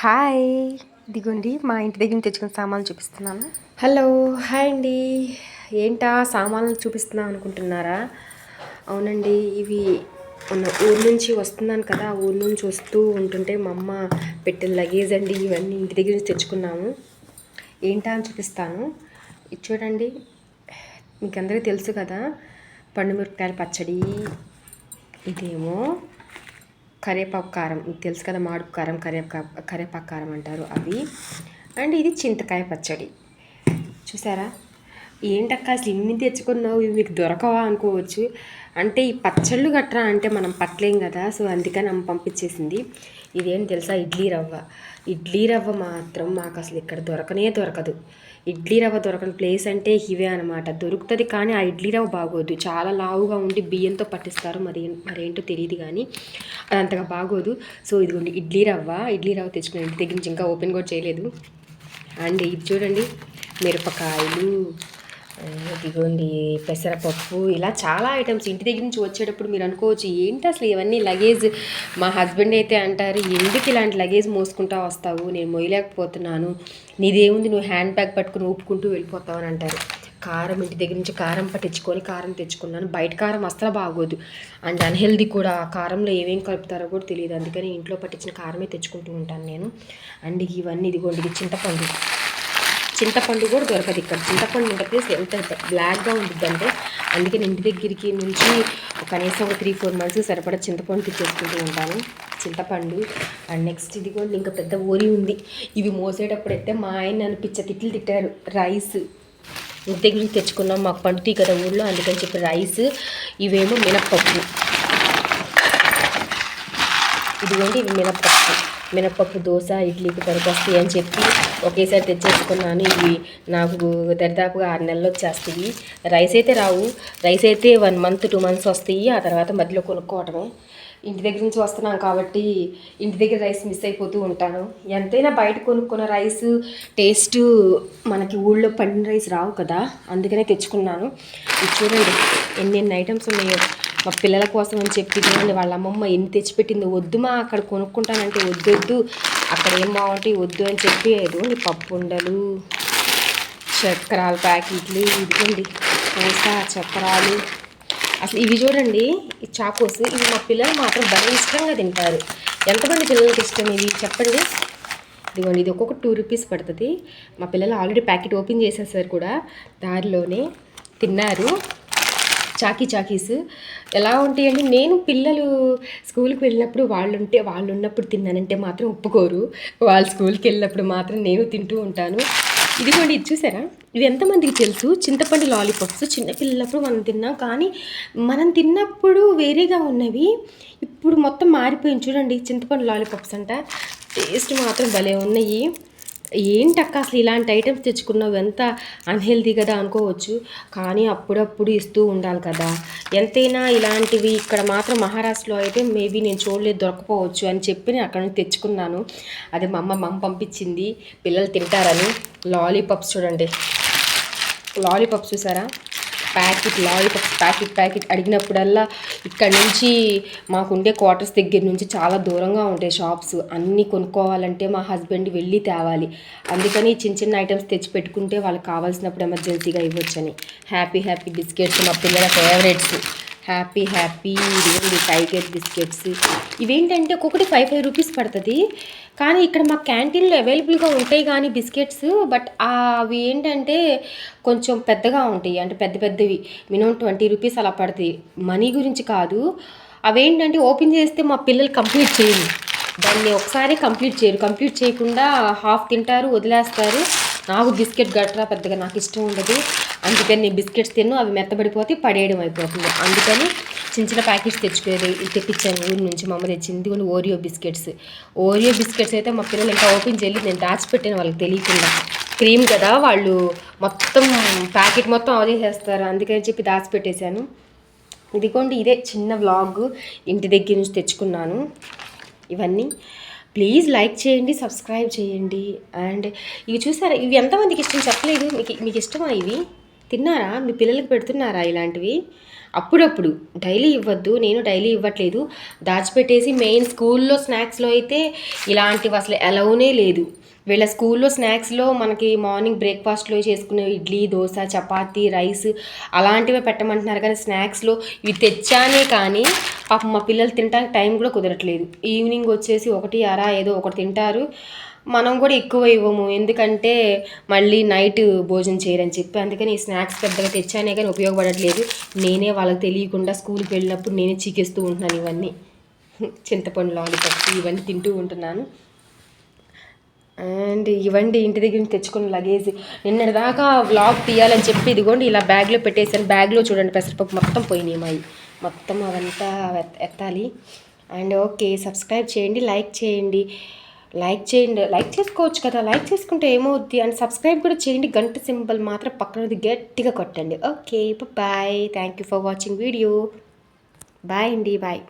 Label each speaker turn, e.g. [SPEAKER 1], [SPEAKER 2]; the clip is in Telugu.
[SPEAKER 1] హాయ్. ఇదిగోండి మా ఇంటి దగ్గర నుంచి తెచ్చుకున్న సామాన్లు చూపిస్తున్నాను.
[SPEAKER 2] హలో హాయ్ అండి. ఏంటా సామాన్లు చూపిస్తున్నాం అనుకుంటున్నారా? అవునండి ఇవి మొన్న ఊరు నుంచి వస్తున్నాను కదా ఊరు నుంచి వస్తూ ఉంటుంటే మా అమ్మ పెట్టిన లగేజ్ అండి ఇవన్నీ ఇంటి దగ్గర నుంచి తెచ్చుకున్నాము. ఏంటా అని చూపిస్తాను. ఇది చూడండి మీకు అందరికీ తెలుసు కదా పండుమిరపకాయల పచ్చడి ఇదేమో. కరివేపాకు కారం. మీకు తెలుసు కదా మాడుపు కారం కరివేపా కరివేపాకు కారం అంటారు అవి. అండ్ ఇది చింతకాయ పచ్చడి. చూసారా? ఏంటక్క అసలు ఇన్ని తెచ్చుకున్నావు? ఇవి మీకు దొరకవా అనుకోవచ్చు. అంటే ఈ పచ్చళ్ళు గట్రా అంటే మనం పట్టలేం కదా సో అందుకని అమ్మ పంపించేసింది. ఇదేం తెలుసా? ఇడ్లీ రవ్వ. ఇడ్లీ రవ్వ మాత్రం మాకు అసలు ఇక్కడ దొరకనే దొరకదు. ఇడ్లీ రవ్వ దొరకని ప్లేస్ అంటే ఇవే అనమాట దొరుకుతుంది కానీ ఆ ఇడ్లీ రవ్వ బాగోదు. చాలా లావుగా ఉండి బియ్యంతో పట్టిస్తారు. మరి మరేంటో తెలియదు కానీ అది అంతగా బాగోదు. సో ఇదిగోండి ఇడ్లీ రవ్వ. ఇడ్లీ రవ్వ తెచ్చుకుని ఇంటి దగ్గర నుంచి ఇంకా ఓపెన్ కూడా చేయలేదు. అండ్ ఇది చూడండి మిరపకాయలు. ఇదిగోండి పెసరపప్పు ఇలా చాలా ఐటమ్స్ ఇంటి దగ్గర నుంచి వచ్చేటప్పుడు మీరు అనుకోవచ్చు ఏంటి అసలు ఇవన్నీ లగేజ్ మా హస్బెండ్ అయితే అంటారు ఎందుకు ఇలాంటి లగేజ్ మోసుకుంటా వస్తావు? నేను మొయ్యలేకపోతున్నాను. నీదేముంది నువ్వు హ్యాండ్ బ్యాగ్ పట్టుకుని ఊపుకుంటూ వెళ్ళిపోతావు అని అంటారు. కారం ఇంటి దగ్గర నుంచి కారం పట్టించుకొని కారం తెచ్చుకున్నాను. బయట కారం అస్సలు బాగోదు. అండ్ అన్హెల్దీ కూడా ఆ కారంలో ఏమేం కలుపుతారో కూడా తెలియదు. అందుకని ఇంట్లో పట్టించిన కారమే తెచ్చుకుంటూ ఉంటాను నేను. అండ్ ఇవన్నీ ఇదిగోండి చింతపండు. చింతపండు కూడా దొరకదు ఇక్కడ. చింతపండు ఉంటుంది ఎంత బ్లాక్గా ఉంటుంది అంటే అందుకని ఇంటి దగ్గరికి నుంచి కనీసం ఒక త్రీ ఫోర్ మంత్స్ సరిపడా చింతపండు తెచ్చేసుకుంటూ ఉంటాను. చింతపండు అండ్ నెక్స్ట్ ఇది కూడా ఇంకా పెద్ద ఓరి ఉంది. ఇవి మోసేటప్పుడు అయితే మా ఆయన నన్ను పిచ్చ తిట్లు తిట్టారు. రైస్ ఇంటి దగ్గర నుంచి తెచ్చుకున్నాం. మాకు పండుతాయి కదా ఊళ్ళో అందుకని చెప్పి రైస్ ఇవేమో మినప్పప్పు. ఇదిగోండి ఇవి మినప్పప్పు. మినప్పప్పు దోశ ఇడ్లీకి పనికొస్తాయి అని చెప్పి ఒకేసారి తెచ్చేసుకున్నాను. ఇవి నాకు దరిదాపుగా ఆరు నెలలు వచ్చేస్తాయి. రైస్ అయితే రావు. రైస్ అయితే వన్ మంత్ టూ మంత్స్ వస్తాయి. ఆ తర్వాత మధ్యలో కొనుక్కోవటమే ఇంటి దగ్గర నుంచి వస్తున్నాం కాబట్టి ఇంటి దగ్గర రైస్ మిస్ అయిపోతూ ఉంటాను. ఎంతైనా బయట కొనుక్కున్న రైస్ టేస్ట్ మనకి ఊళ్ళో పండిన రైస్ రావు కదా. అందుకనే తెచ్చుకున్నాను. ఇది చూడండి ఎన్ని ఎన్ని ఐటమ్స్ ఉన్నాయో. మా పిల్లల కోసం అని చెప్పి చూడండి వాళ్ళ అమ్మమ్మ ఎన్ని తెచ్చిపెట్టింది? వద్దు మా అక్కడ కొనుక్కుంటానంటే వద్దు వద్దు. అక్కడ ఏం బాగుంటాయి? వద్దు అని చెప్పి ఇదిగోండి పప్పు ఉండలు చక్రాల ప్యాకెట్లు ఇదిగోండి. పూస చక్రాలు. అసలు ఇవి చూడండి ఈ చాకోస్. ఇవి మా పిల్లలు మాత్రం భలే ఇష్టంగా తింటారు. ఎంతమంది పిల్లలకి ఇష్టం ఇవి? చెప్పండి. ఇదిగోండి ఇది ఒక్కొక్క టూ రూపీస్ పడుతుంది. మా పిల్లలు ఆల్రెడీ ప్యాకెట్ ఓపెన్ చేసేసారు కూడా. దారిలోనే తిన్నారు. చాకీ చాకీస్. ఎలా ఉంటాయండి నేను పిల్లలు స్కూల్కి వెళ్ళినప్పుడు వాళ్ళు ఉంటే వాళ్ళు ఉన్నప్పుడు తిన్నానంటే మాత్రం ఒప్పుకోరు. వాళ్ళు స్కూల్కి వెళ్ళినప్పుడు మాత్రం నేను తింటూ ఉంటాను. ఇదిగోండి ఇది చూసారా? ఇవి ఎంతమందికి తెలుసు? చింతపండు లాలీపాప్స్ చిన్నపిల్లలప్పుడు మనం తిన్నాం. కానీ మనం తిన్నప్పుడు వేరేగా ఉన్నవి ఇప్పుడు మొత్తం మారిపోయింది. చూడండి చింతపండు లాలీపాప్స్ అంట. టేస్ట్ మాత్రం భలే ఉన్నాయి. ఏంటక్క అసలు ఇలాంటి ఐటమ్స్ తెచ్చుకున్నావు? ఎంత అన్హెల్దీ కదా అనుకోవచ్చు. కానీ అప్పుడప్పుడు ఇస్తూ ఉండాలి కదా. ఎంతైనా ఇలాంటివి ఇక్కడ మాత్రం మహారాష్ట్రలో అయితే మేబీ నేను చూడలేదు దొరకపోవచ్చు అని చెప్పి నేను అక్కడ నుంచి తెచ్చుకున్నాను. అది మా అమ్మ మా పంపించింది. పిల్లలు తింటారని. లాలీపాప్స్ చూడండి. లాలీపాప్స్ చూసారా? ప్యాకెట్ లాలీపాప్స్ ప్యాకెట్ ప్యాకెట్ అడిగినప్పుడల్లా ఇక్కడ నుంచి మాకుండే క్వార్టర్స్ దగ్గర నుంచి చాలా దూరంగా ఉంటాయి షాప్స్ అన్నీ కొనుక్కోవాలంటే మా హస్బెండ్ వెళ్ళి తేవాలి. అందుకని చిన్న చిన్న ఐటమ్స్ తెచ్చి పెట్టుకుంటే వాళ్ళకి కావాల్సినప్పుడు ఎమర్జెన్సీగా ఇవ్వచ్చని. హ్యాపీ హ్యాపీ బిస్కెట్స్ మా పిల్లల ఫేవరెట్స్. హ్యాపీ హ్యాపీ ఇదిగోండి టైగర్ బిస్కెట్స్ ఇవేంటంటే ఒక్కొక్కటి ఫైవ్ ఫైవ్ రూపీస్ పడుతుంది. కానీ ఇక్కడ మా క్యాంటీన్లో అవైలబుల్గా ఉంటాయి కానీ బిస్కెట్స్ బట్ అవి ఏంటంటే కొంచెం పెద్దగా ఉంటాయి. అంటే పెద్ద పెద్దవి. మినిమం ట్వంటీ రూపీస్ అలా పడుతుంది మనీ గురించి కాదు. అవేంటంటే ఓపెన్ చేస్తే మా పిల్లలు కంప్లీట్ చేయరు. దాన్ని ఒకసారి కంప్లీట్ చేయరు. కంప్లీట్ చేయకుండా హాఫ్ తింటారు వదిలేస్తారు. నాకు బిస్కెట్ గట్రా పెద్దగా నాకు ఇష్టం ఉండదు. అందుకని నేను బిస్కెట్స్ తిన్ను అవి మెత్తబడిపోతే పడేయడం అయిపోతుంది. అందుకని చిన్న చిన్న ప్యాకెట్స్ తెచ్చుకునేది ఇది తెప్పించాను ఊరి నుంచి మా అమ్మ తెచ్చింది. కొన్ని ఓరియో బిస్కెట్స్. ఓరియో బిస్కెట్స్ అయితే మా పిల్లలు ఇంకా ఓపెన్ చేయలేదు. నేను దాచిపెట్టాను వాళ్ళకి తెలియకుండా. క్రీమ్ కదా వాళ్ళు మొత్తం ప్యాకెట్ మొత్తం అవదేసేస్తారు అందుకని చెప్పి దాచిపెట్టేశాను. ఇదిగోండి ఇదే చిన్న వ్లాగ్. ఇంటి దగ్గర నుంచి తెచ్చుకున్నాను. ఇవన్నీ. ప్లీజ్ లైక్ చేయండి సబ్స్క్రైబ్ చేయండి. అండ్ ఇవి చూసారా ఇవి ఎంతమందికి ఇష్టం చెప్పలేదు మీకు మీకు ఇష్టమా ఇవి? తిన్నారా? మీ పిల్లలకి పెడుతున్నారా ఇలాంటివి? అప్పుడప్పుడు. డైలీ ఇవ్వద్దు. నేను డైలీ ఇవ్వట్లేదు. దాచిపెట్టేసి మెయిన్ స్కూల్లో స్నాక్స్లో అయితే ఇలాంటివి అసలు ఎలవనే లేదు. వీళ్ళ స్కూల్లో స్నాక్స్లో మనకి మార్నింగ్ బ్రేక్ఫాస్ట్లో చేసుకునే ఇడ్లీ దోశ చపాతీ రైస్ అలాంటివే పెట్టమంటున్నారు. కానీ స్నాక్స్లో ఇవి తెచ్చానే కానీ పాపం మా పిల్లలు తినడానికి టైం కూడా కుదరట్లేదు. ఈవినింగ్ వచ్చేసి ఒకటి అరా ఏదో ఒకటి తింటారు. మనం కూడా ఎక్కువ ఇవ్వము. ఎందుకంటే మళ్ళీ నైట్ భోజనం చేయరని చెప్పి అందుకని ఈ స్నాక్స్ పెద్దగా తెచ్చానే కానీ ఉపయోగపడట్లేదు. నేనే వాళ్ళకి తెలియకుండా స్కూల్కి వెళ్ళినప్పుడు నేనే చీకేస్తూ ఉంటున్నాను ఇవన్నీ. చింతపండు లాలీపాప్స్ ఇవన్నీ తింటూ ఉంటున్నాను. అండ్ ఇవ్వండి ఇంటి దగ్గర నుంచి తెచ్చుకున్న లగేజ్. నిన్నటి దాకా వ్లాగ్ తీయాలని చెప్పి ఇదిగోండి ఇలా బ్యాగ్లో పెట్టేసాను బ్యాగ్లో చూడండి పెసరపప్పు మొత్తం పోయినాయి మాయి మొత్తం అవంతా ఎత్- ఎత్తాలి. అండ్ ఓకే సబ్స్క్రైబ్ చేయండి లైక్ చేయండి. లైక్ చేయండి. లైక్ చేసుకోవచ్చు కదా. లైక్ చేసుకుంటే ఏమవుద్ది? అండ్ సబ్స్క్రైబ్ కూడా చేయండి. గంట సింబల్ మాత్రం పక్కనది గట్టిగా కొట్టండి. Okay bye thank you for watching video bye అండి బాయ్